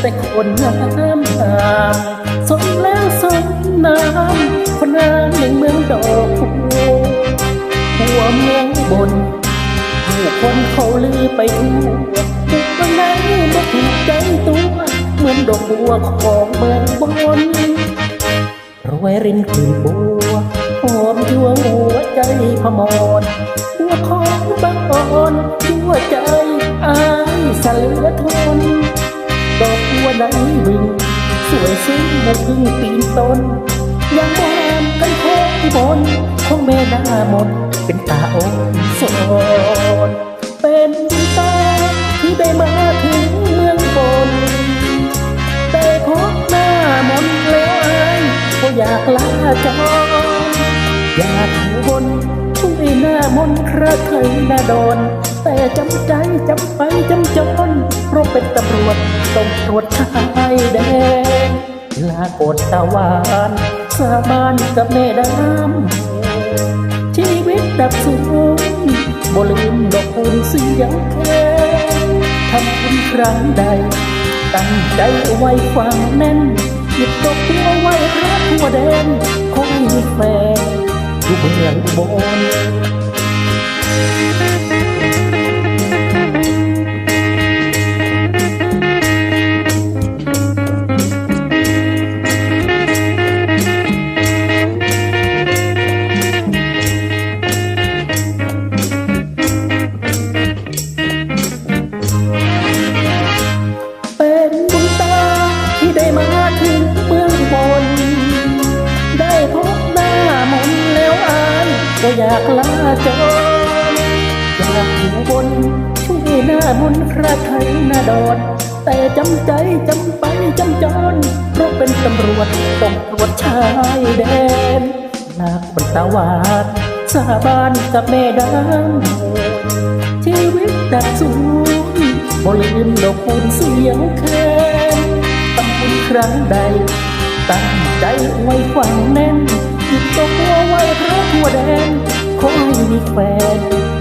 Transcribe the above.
แต่คนงามงามสมแล้วสมน้ำคนงามในเมืองดอกคูหัวเมืองบนผู้คนเขาลือไปทั่วบุกไปไหนบ่ถูกใจตัวเหมือนดอกบัวของเมืองบนรวยรินกลีบบัวหอมยั่วหัวใจพมรบัวของบางอ่อนยั่วใจ สวยซึ้งมุกพึ่งปีนต้นยังบานกันโค้งบนของแม่หน้ามนเป็นตาอ่อนสอนเป็นตาที่ได้มาถึงเมืองบนแต่พบหน้ามนแล้วอายก็อยากลาจรอยากอยู่บนช่วยหน้ามนคราเคยหน้าดอนแต่จำใจจำไปจำจนเพราะเป็นตำรวจต้องตรวจชายแดนลากดตะวันสาบานกับแม่ดำชีวิตดับสูงบ่ลืมดอกคูณเสียงแค่ทำคุณครั้งใด ตั้งใจเอาไว้ฟังแน่นหยิบดอกบัวไว้รักหัวแดนคงมีแฟนอยู่เมืองบน อยากลาจรอยากอยู่บนช่วยหน้ามนต์คราไทยหน้าดอนแต่จำใจจำไปจำจรเพราะเป็นตำรวจต้องตรวจชายแดนลากบนตาวาดสาบานกับแม่ดำชีวิตดับสูญบ่ลืมดอกคูณเสียงแค้นทำบุญครั้งใด ตั้งใจไว้ฝังแน่น ตัวไว้เพราะตัวแดนขอให้มีแฟน